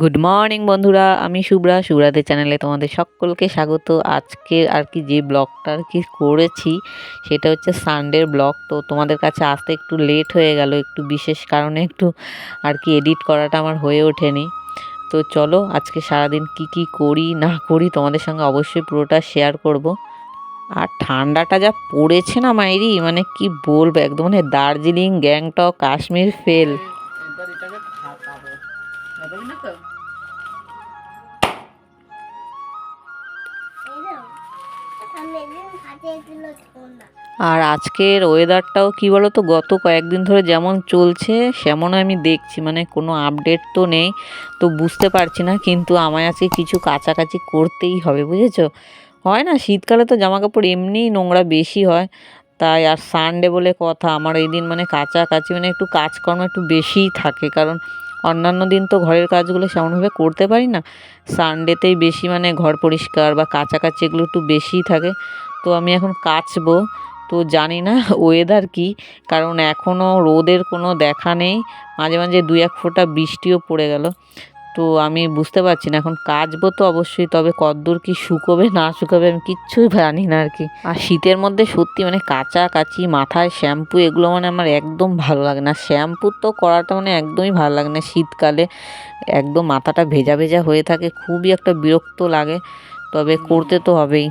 Good morning বন্ধুরা। আমি শুভ্রা, শুভ্রাদের চ্যানেলে তোমাদের সকলকে স্বাগত। আজকে আর কি যে ব্লগটা আর কি করেছি, সেটা হচ্ছে সানডের ব্লগ তো তোমাদের কাছে আসতে একটু লেট হয়ে গেল, একটু বিশেষ কারণে একটু আর কি এডিট করাটা আমার হয়ে ওঠেনি। তো চলো, আজকে সারাদিন কি কি করি, না করি, তোমাদের সঙ্গে অবশ্যই পুরোটা শেয়ার করব। আর ঠান্ডাটা যা পড়েছে না মাইরি মানে কি বলব, একদম মানে দার্জিলিং, গ্যাংটক, কাশ্মীর ফেল আর আজকের ওয়েদারটাও কি বলো তো গত কয়েকদিন ধরে যেমন চলছে সেমন আমি দেখছি। মানে কোনো আপডেট তো নেই, তো বুঝতে পারছি না, কিন্তু আমায় আজকে কিছু কাছাকাছি করতেই হবে, বুঝেছ? হয় না, শীতকালে তো জামা কাপড় এমনিই নোংরা বেশি হয়, তাই আর সানডে বলে কথা, আমার এই দিন মানে কাছাকাছি মানে একটু কাজকর্ম একটু বেশিই থাকে, কারণ অন্যান্য দিন তো ঘরের কাজগুলো সেমনভাবে করতে পারি না। সানডেতেই বেশি মানে ঘর পরিষ্কার বা কাছাকাছি এগুলো একটু বেশিই থাকে, তো আমি এখন কাচবো। তো জানি না ওয়েদার কি, কারণ এখনও রোদের কোনো দেখা নেই। মাঝে মাঝে দুই এক ফোঁটা বৃষ্টিও পড়ে গেল। তো আমি বুঝতে পারছি না, এখন কাচবো তো অবশ্যই, তবে কদ্দূর কি শুকোবে, না শুকোবে আমি কিচ্ছুই জানি না আর কি। আর শীতের মধ্যে সত্যি মানে কাঁচা কাচি মাথায় শ্যাম্পু, এগুলো মানে আমার একদম ভালো লাগে না। শ্যাম্পু তো করাটা মানে একদমই ভালো লাগে না শীতকালে। একদম মাথাটা ভেজা ভেজা হয়ে থাকে, খুবই একটা বিরক্ত লাগে, তবে করতে তো হবেই।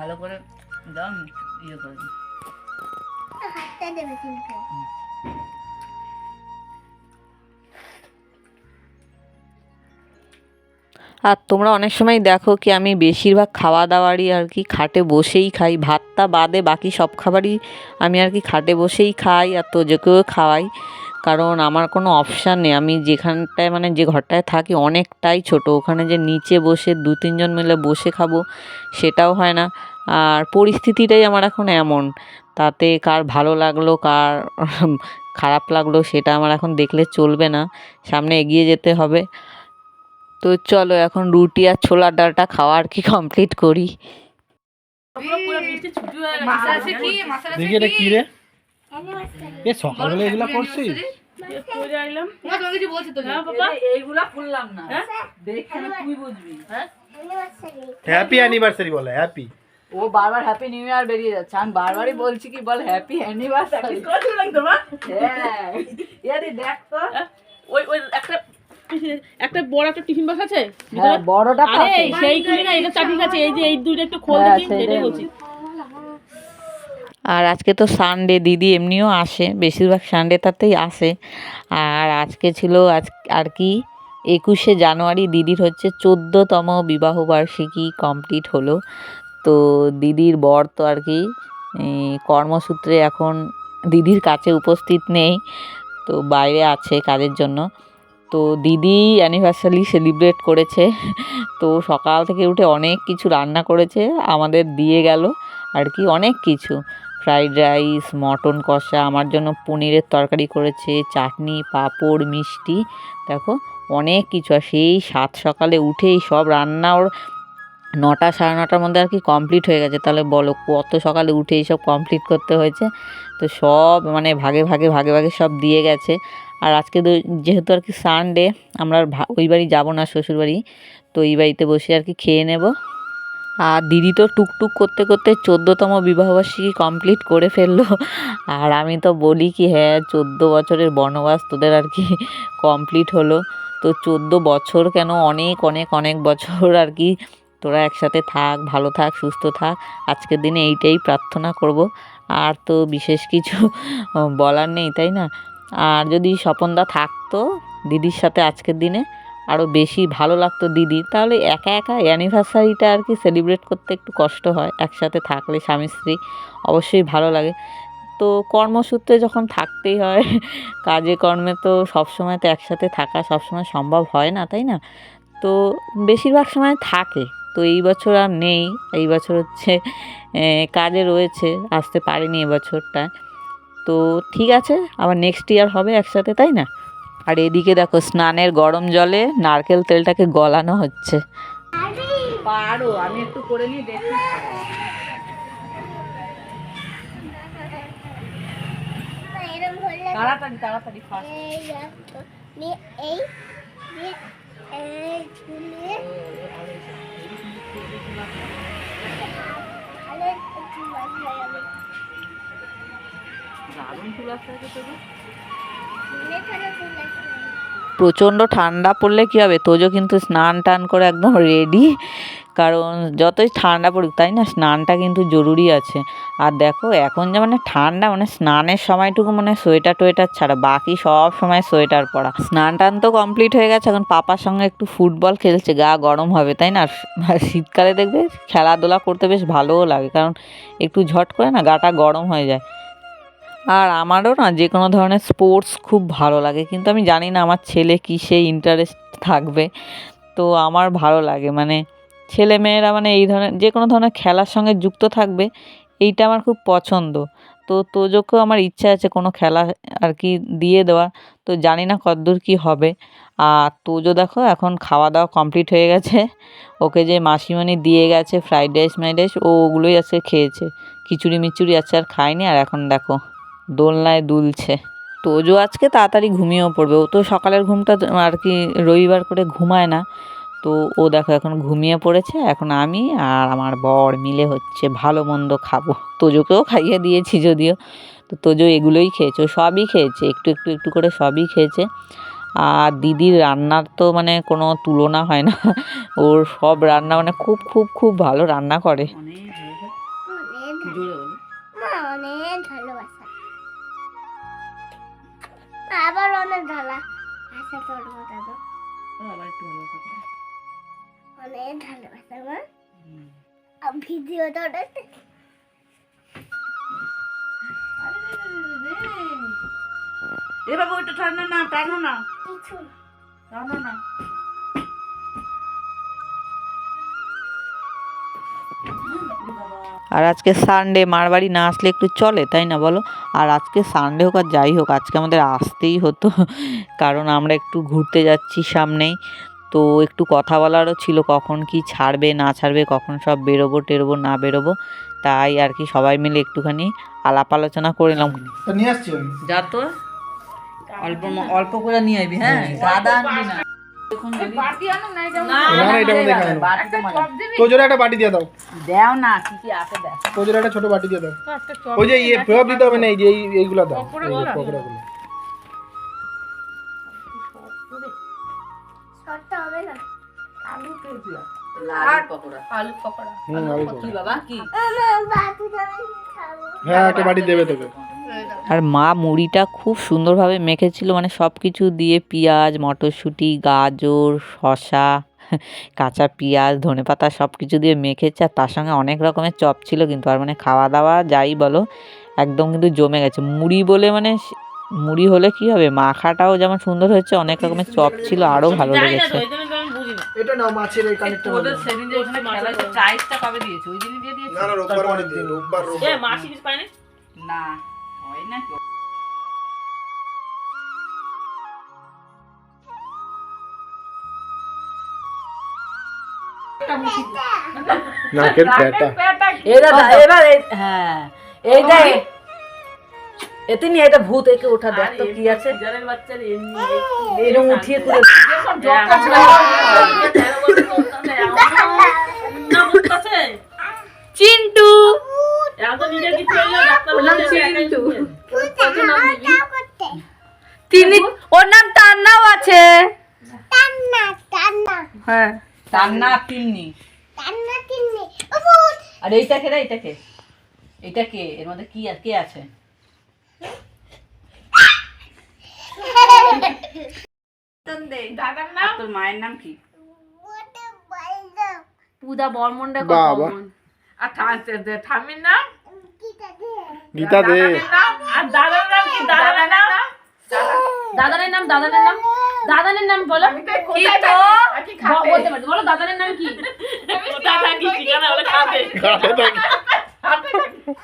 ভালো করে দাম ইয়ে করে দিই। আর তোমরা অনেক সময় দেখো কি আমি বেশিরভাগ খাওয়া দাওয়ারই আর কি খাটে বসেই খাই। ভাতটা বাদে বাকি সব খাবারই আমি আর কি খাটে বসেই খাই আর তোজোকেও খাওয়াই। কারণ আমার কোনো অপশান নেই। আমি যেখানটায় মানে যে ঘরটায় থাকি অনেকটাই ছোট। ওখানে যে নিচে বসে দু তিনজন মিলে বসে খাব সেটাও হয় না। আর পরিস্থিতিটাই আমার এখন এমন। তাতে কার ভালো লাগল কার খারাপ লাগল সেটা আমার এখন দেখলে চলবে না। সামনে এগিয়ে যেতে হবে। তো চলো এখন রুটি আর ছোলার ডালটা খাওয়া আর কি কমপ্লিট করি। মাসা আছে কি? মাসা আছে দেখি এটা কি? রে? এ সকালবেলা এগুলা করছিস? মা তোমাকে কিছু বলছি তো। এইগুলা খুললাম না। দেখে না তুই বুঝবি। হ্যাঁ? হ্যাপি অ্যানিভার্সারি বলে হ্যাপি ও বারবার হ্যাপি নিউ ইয়ার বেরিয়ে যাচ্ছে। আমি বারবারই বলছি কি বল হ্যাপি অ্যানিভার্সারি হ্যাঁ। ইয়ারে দেখ তো। ওই ওই একটা একটা বড় একটা টিফিন বক্স আছে? হ্যাঁ বড়টা আরে সেই খুলি না এটা চাটনি আছে এই যে এই দুইটা একটু খোল হ্যাঁ, দেখি সেটাই সেটাই বলছি। বলছি আর আজকে তো সানডে দিদি এমনিও আসে বেশিরভাগ সানডেটাতেই আসে। আর আজকে ছিল আজ আর কি একুশে জানুয়ারি দিদির হচ্ছে চোদ্দোতম বিবাহবার্ষিকী কমপ্লিট হলো। তো দিদির বর তো আর কি কর্মসূত্রে এখন দিদির কাছে উপস্থিত নেই, তো বাইরে আছে কাজের জন্য। তো দিদি অ্যানিভার্সারি সেলিব্রেট করেছে, তো সকাল থেকে উঠে অনেক কিছু রান্না করেছে, আমাদের দিয়ে গেল আর কি অনেক কিছু। ফ্রাইড রাইস মটন কষা, আমার জন্য পনিরের তরকারি করেছে, চাটনি, পাঁপড়, মিষ্টি, দেখো অনেক কিছু। আর সেই সাত সকালে উঠেই সব রান্না ওর নটা সাড়ে নটার মধ্যে আর কি কমপ্লিট হয়ে গেছে। তাহলে বলো, কত সকালে উঠে সব কমপ্লিট করতে হয়েছে? তো সব মানে ভাগে ভাগে ভাগে ভাগে সব দিয়ে গেছে। আর আজকে তো যেহেতু আর কি সানডে আমরা ওই বাড়ি যাব না শ্বশুরবাড়ি তো এই বাড়িতে বসে আর কি খেয়ে নেব। আর দিদি তো টুকটুক করতে করতে চোদ্দোতম বিবাহবার্ষিকী কমপ্লিট করে ফেলল। আর আমি তো বলি কি হ্যাঁ চোদ্দ বছরের বনবাস তোদের আর কি কমপ্লিট হলো। তো চোদ্দ বছর কেন? অনেক অনেক অনেক বছর আর কি তোরা একসাথে থাক, ভালো থাক, সুস্থ থাক। আজকের দিনে এইটাই প্রার্থনা করব। আর তো বিশেষ কিছু বলার নেই, তাই না? আর যদি স্বপনদা থাকতো দিদির সাথে আজকের দিনে আরও বেশি ভালো লাগতো দিদি, তাহলে একা একা অ্যানিভার্সারিটা আর কি সেলিব্রেট করতে একটু কষ্ট হয়। একসাথে থাকলে স্বামী স্ত্রী অবশ্যই ভালো লাগে। তো কর্মসূত্রে যখন থাকতেই হয়, কাজে কর্মে তো সবসময় তো একসাথে থাকা সবসময় সম্ভব হয় না, তাই না? তো বেশিরভাগ সময় থাকে। তো এই বছর আর নেই এই বছর হচ্ছে কাজে রয়েছে আসতে পারিনি এবছরটা তো ঠিক আছে আবার নেক্সট ইয়ার হবে একসাথে তাই না আর এদিকে দেখো স্নানের গরম জলে নারকেল তেলটাকে গলানো হচ্ছে পারো আমি একটু করে নিই দেখি তাড়াতাড়ি তাড়াতাড়ি প্রচণ্ড ঠান্ডা পড়লে কি হবে? তোজো কিন্তু স্নান টান করে একদম রেডি কারণ যতই ঠান্ডা পড়ুক, তাই না? স্নানটা কিন্তু জরুরি আছে। আর দেখো, এখন যে মানে ঠান্ডা মানে স্নানের সময়টুকু মানে সোয়েটার টোয়েটার ছাড়া, বাকি সব সময় সোয়েটার পরা। স্নান টান তো কমপ্লিট হয়ে গেছে, এখন পাপার সঙ্গে একটু ফুটবল খেলছে, গা গরম হবে, তাই না? শীতকালে দেখবে খেলাধুলা করতে বেশ ভালোও লাগে, কারণ একটু ঝট করে না গাটা গরম হয়ে যায়। আর আমারও না যে কোনো ধরনের স্পোর্টস খুব ভালো লাগে, কিন্তু আমি জানি না আমার ছেলে কিসে ইন্টারেস্ট থাকবে। তো আমার ভালো লাগে মানে ছেলে মেয়েরা মানে এই ধরনের, যে কোনো ধরনের খেলার সঙ্গে যুক্ত থাকবে, এইটা আমার খুব পছন্দ। তো তোজোকেও আমার ইচ্ছা আছে কোনো খেলা আর কি দিয়ে দেওয়ার। তো জানি না কতদূর কী হবে। আর তোজো দেখো এখন খাওয়া দাওয়া কমপ্লিট হয়ে গেছে। ওকে যে মাসিমণি দিয়ে গেছে ফ্রাইড রাইস ফ্রাইড রাইস, ও ওগুলোই আজকে খেয়েছে। খিচুড়ি মিচুড়ি আছে আর খায়নি, আর এখন দেখো দোলনায় দুলছে। তোজো আজকে তাড়াতাড়ি ঘুমিয়েও পড়বে। ও তো সকালের ঘুমটা আর কি রবিবার করে ঘুমায় না। তো ও দেখো এখন ঘুমিয়ে পড়েছে এখন আমি আর আমার বর মিলে হচ্ছে ভালো মন্দ খাব। তোজোকেও খাইয়ে দিয়েছি যদিও। তো তোজো এগুলোই খেয়েছে ও সবই খেয়েছে একটু একটু একটু করে সবই খেয়েছে। আর দিদির রান্নার তো মানে কোনো তুলনা হয় না ওর সব রান্না মানে খুব খুব খুব ভালো রান্না করে। আবার অনেক ঢালা। আচ্ছা তোর তো আবার একটু করো। অনেক ভালোবাসা মা ভিডিওটা দেখতে এ বাবু একটু ঠান্ডা না টানো না। না। টানো না। আর আজকে সানডে মার বাড়ি না আসলে একটু চলে তাই না বলো? আর আজকে সানডে হোক আর যাই হোক আজকে আমাদের আসতেই হতো কারণ আমরা একটু ঘুরতে যাচ্ছি সামনেই। তো একটু কথা বলারও ছিল কখন কি ছাড়বে না ছাড়বে কখন সব বেরোবো টেরোবো না বেরোবো তাই আর কি সবাই মিলে একটুখানি আলাপ আলোচনা করে নিলাম। নিয়ে আসছি যা তো। অল্প অল্প করে নিয়ে আইবি হ্যাঁ? গাদা আনবি না। এখন যদি- না না এটা আমাদের এখানে নেই। বাটিতে মাজা। তো জোরে একটা বাটি দিয়ে দাও। দেও না কি কি আছে দেখ। একটা ছোট বাটি দিয়ে দাও। ওই যে ইয়ে প্রভাব দিতে হবে না এই যে এই এইগুলো দাও। পকোড়াগুলো। হবে না। লাল পকোড়া। আলু পকোড়া। আলু কি? বাবা কি আমার বাবুটা আমি খাব। হ্যাঁ একটা বাটি দেবে তোকে। আর মা মুড়িটা খুব সুন্দরভাবে মেখেছিল মানে সব কিছু দিয়ে পেঁয়াজ মটরশুঁটি গাজর শসা কাঁচা পেঁয়াজ ধনেপাতা সব কিছু দিয়ে মেখেছে। আর তার সঙ্গে অনেক রকমের চপ ছিল কিন্তু আর মানে খাওয়া দাওয়া যাই বলো একদম কিন্তু জমে গেছে। মুড়ি বলে মানে মুড়ি হলে কি হবে? মাখাটাও যেমন সুন্দর হয়েছে অনেক রকমের চপ ছিল আরও ভালো লেগেছে। এটা নাও মাছের এই কানেক্টর তোদের সেদিন যে ওখানে খেলা হয়েছে প্রাইসটা কবে দিয়েছে? ওই দিনই দিয়ে দিয়েছে। না না রোববার মানে দিন। রোববার এ রোববার মাসি কিছু পায়নি? না হয় না কি? নাকের পেটা। এ দাদা এবার এই- হ্যাঁ এইটা এতে নিয়ে এটা ভূত একে ওঠা দেখ তো কি আছে? জানের বাচ্চার এমনি এরকম উঠিয়ে তুলে চিন্টু। তিনি ওর নাম তান্নাও আছে। হ্যাঁ। তান্না তিন্নি। টান্না তিন্নি। ও ভূত। আর এইটা কে রে এইটা কে এইটা কে এর মধ্যে কি আর কে আছে? দাদার নাম? তোর মায়ের নাম কি? বলদো বর্মনটা আর ঠা- নাম? গীতা দে আর দাদার নাম কি? দাদার নাম? দাদানের নাম দাদানের নাম? দাদানের নাম বলো। কি তো? বলতে পারছি বলো দাদানের নাম কি? কোথায় থাকি? ঠিকানা বলে খাবে। ঘাটে থাকি?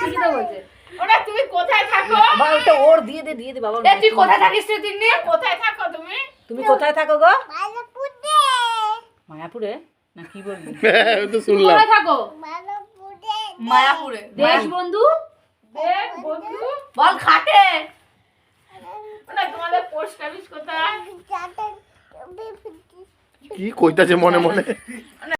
কি তো বলছে। ওটা তুমি কোথায় থাকো? বাবা ওটা ওর দিয়ে দে দিয়ে দে বাবা এ, তুই কোথায় থাকিস রে তিন্নি? কোথায় থাকো তুমি? তুমি কোথায় থাকো গো? পুটে মায়াপুরে? না কি বলবি তো শুনলাম। কোথায় থাকো? পুটে মায়াপুরে। দেশ বন্ধু। দেশ বন্ধু। বল খাটে। না তোমাদের পোস্ট অফিস কোথায়? কি কইতাছে মনে? মনে